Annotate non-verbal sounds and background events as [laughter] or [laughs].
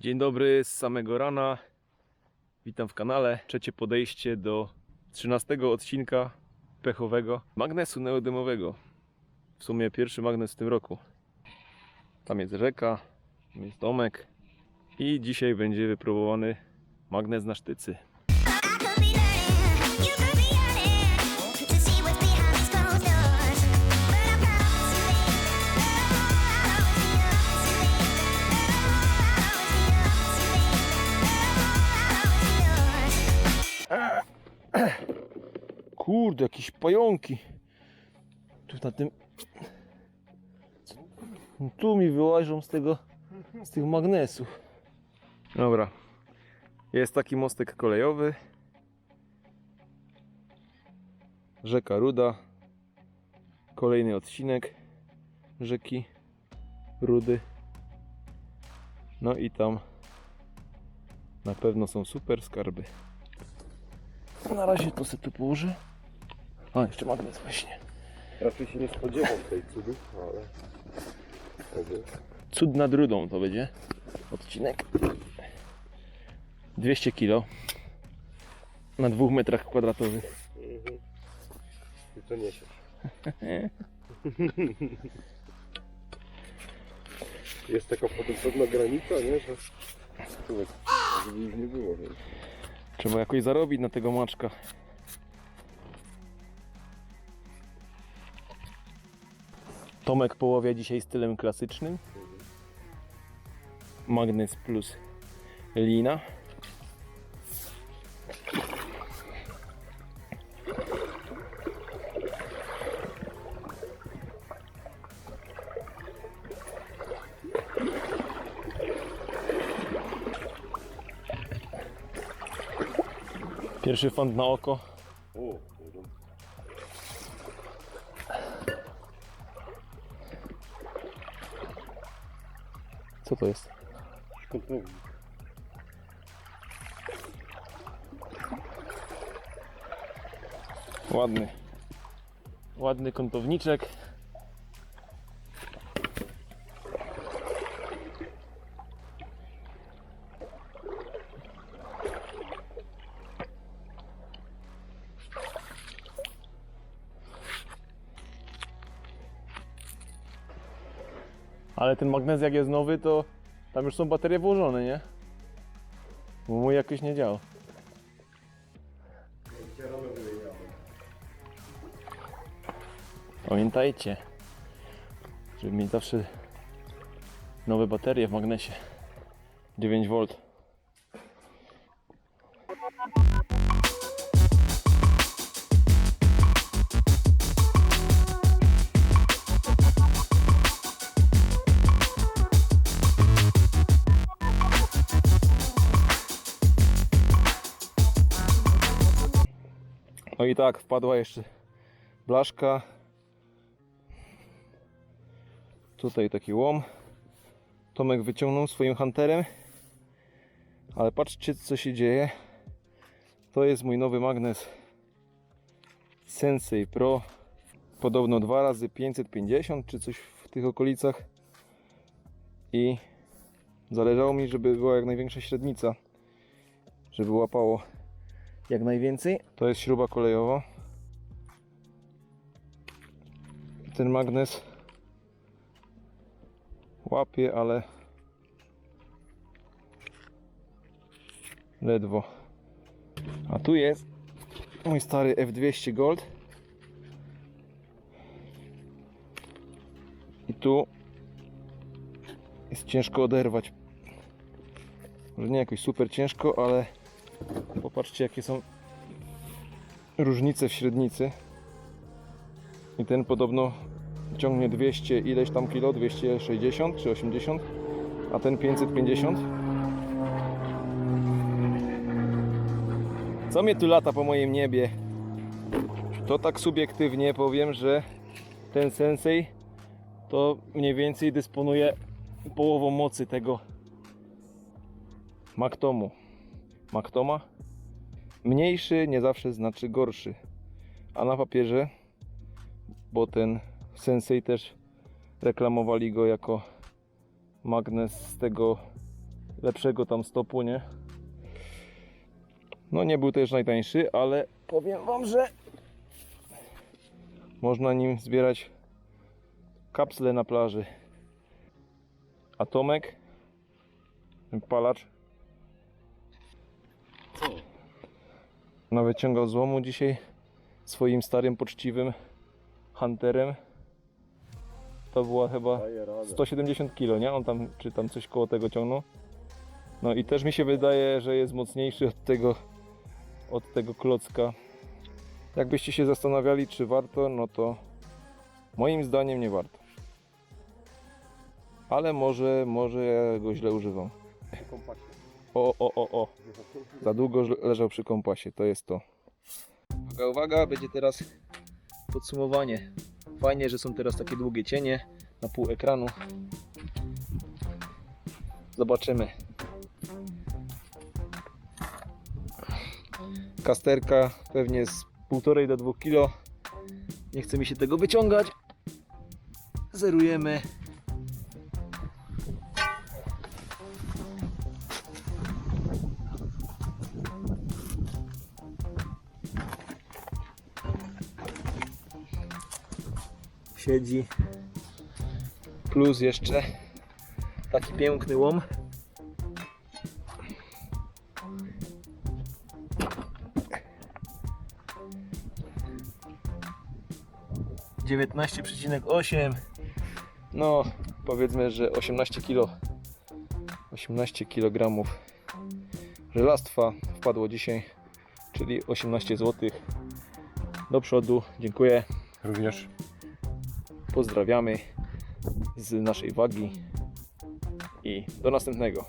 Dzień dobry z samego rana. Witam w kanale. Trzecie podejście do 13 odcinka pechowego magnesu neodymowego. W sumie pierwszy magnes w tym roku. Tam jest rzeka, tam jest domek i dzisiaj będzie wypróbowany magnes na sztycy. Kurde, jakieś pająki. Tu na tym. Tu mi wyłażą z tego. z tych magnesów. Dobra. Jest taki mostek kolejowy. Rzeka Ruda. Kolejny odcinek rzeki Rudy. No i tam na pewno są super skarby. Na razie to sobie tu położę. A, jeszcze magnes właśnie. Raczej się nie spodziewam tej cudu, ale... Oby. Cud nad rudą to będzie odcinek. 200 kg na dwóch metrach kwadratowych. Mhm. Ty to niesiesz. [laughs] Jest taka pewna granica, nie? Że... Żeby już nie było, więc... Trzeba jakoś zarobić na tego maczka. Tomek poławia dzisiaj stylem klasycznym. Magnes plus lina. Pierwszy fant na oko. Co to jest? Ładny. Ładny kątowniczek. Ale ten magnes jak jest nowy, to tam już są baterie włożone, nie? Bo mój jakoś nie działa. Pamiętajcie, żeby mieć zawsze nowe baterie w magnesie. 9V. No i tak, wpadła jeszcze blaszka. Tutaj taki łom. Tomek wyciągnął swoim hunterem. Ale patrzcie co się dzieje. To jest mój nowy magnes Sensei Pro. Podobno 2 razy 550 czy coś w tych okolicach. I zależało mi, żeby była jak największa średnica. Żeby łapało jak najwięcej. To jest śruba kolejowa. Ten magnes łapie, ale ledwo. A tu jest mój stary F200 Gold. I tu jest ciężko oderwać. Może nie jakoś super ciężko, ale Popatrzcie jakie są różnice w średnicy. I ten podobno ciągnie 200 ileś tam kilo, 260 czy 80, a ten 550. Co mnie tu lata po moim niebie? To tak subiektywnie powiem, że ten Sensei to mniej więcej dysponuje połową mocy tego Maktomu. Maktoma. Mniejszy nie zawsze znaczy gorszy. A na papierze, bo ten Sensei też reklamowali go jako magnes z tego lepszego tam stopu, nie? No nie był też najtańszy, ale powiem wam, że można nim zbierać kapsle na plaży. A Tomek, ten palacz, nawyciągał złomu dzisiaj swoim starym, poczciwym hunterem. To była chyba Daję radę. 170 kg, nie? On tam, czy tam coś koło tego ciągnął. No i też mi się wydaje, że jest mocniejszy od tego, od tego klocka. Jakbyście się zastanawiali, czy warto, no to moim zdaniem nie warto. Ale może, może ja go źle używam. O, o, o, o. Za długo leżał przy kompasie, to jest to. Uwaga, uwaga, będzie teraz podsumowanie. Fajnie, że są teraz takie długie cienie na pół ekranu. Zobaczymy. Kasterka pewnie z 1,5 do 2 kg. Nie chce mi się tego wyciągać. Zerujemy. Siedzi. Plus jeszcze taki piękny łom. Dziewiętnaście przecinek osiem. No, powiedzmy, że 18 kg. 18 kg żelastwa wpadło dzisiaj, czyli 18 zł. Do przodu, dziękuję. Również. Pozdrawiamy z naszej wagi i do następnego.